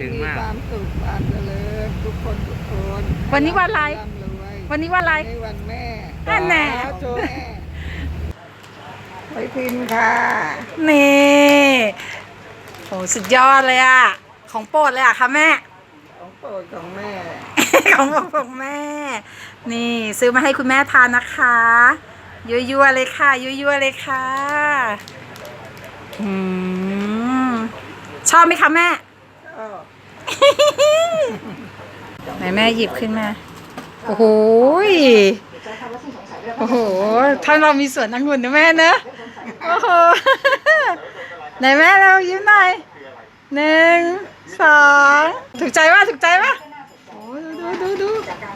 ถึงมาก ความสุขความเจริญทุกคนทุกคนวันนี้วันอะไรร่ำรวยวันนี้ว่าอะไรวันนี้วันแม่นั่นแน่โจแม่ไปพินค่ะนี่โหสุดยอดเลยอะของโปรดเลยอะค่ะแม่ ของโปรดของแม่ ของของของแม่ นี่ซื้อมาให้คุณแม่ทานนะคะยั่วๆเลยค่ะยั่วๆเลยค่ะอืมชอบไหมคะแม่ก็ ไหนแม่หยิบขึ้นมา โอ้โหยโอ้โห ถ้าเรามีสวนองุ่นนะแม่เนอะโอ้โห ไหนแม่เรายิ้มหน่อยหนึ่งสองถูกใจป่ะถูกใจป่ะโอ้ยดูดูดู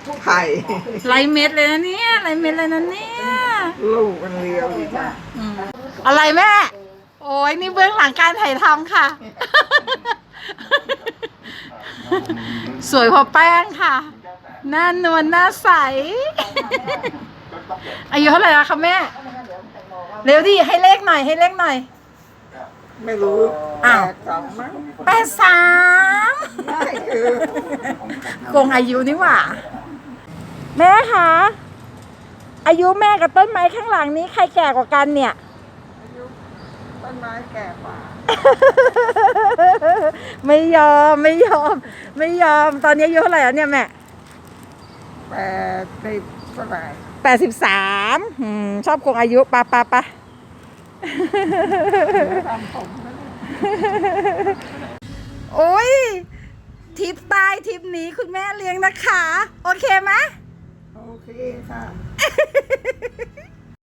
ดูไผ่ไรเม็ดเลยนะเนี่ยไรเม็ดเลยนะเนี่ยลูกมันเลียวดีมากอืมอะไรแม่ โอ้ยนี่เบื้องหลังการถ่ายทำค่ะ สวยพอแป้งค่ะ หน้านวลหน้าใส อายุเท่าไหร่แล้วคะแม่ เร็วดิให้เลขหน่อยให้เลขหน่อย ไม่รู้อ้าวแปดสองมั้งแปดสามไม่คือโกงอายุนี่หว่า แม่คะอายุแม่กับต้นไม้ข้างหลังนี้ใครแก่กว่ากันเนี่ยต้นไม้แก่กว่า ไม่ยอมไม่ยอม ไม่ยอม ตอนนี้อายุเท่าไหร่แล้วเนี่ยแม่แปดสิบเท่าไหร่แปดสิบสามชอบโกงอายุปะปะปะทำผมนะโอ้ยทริปใต้ทริปนี้คุณแม่เลี้ยงนะคะ โอเคไหมโอเคค่ะ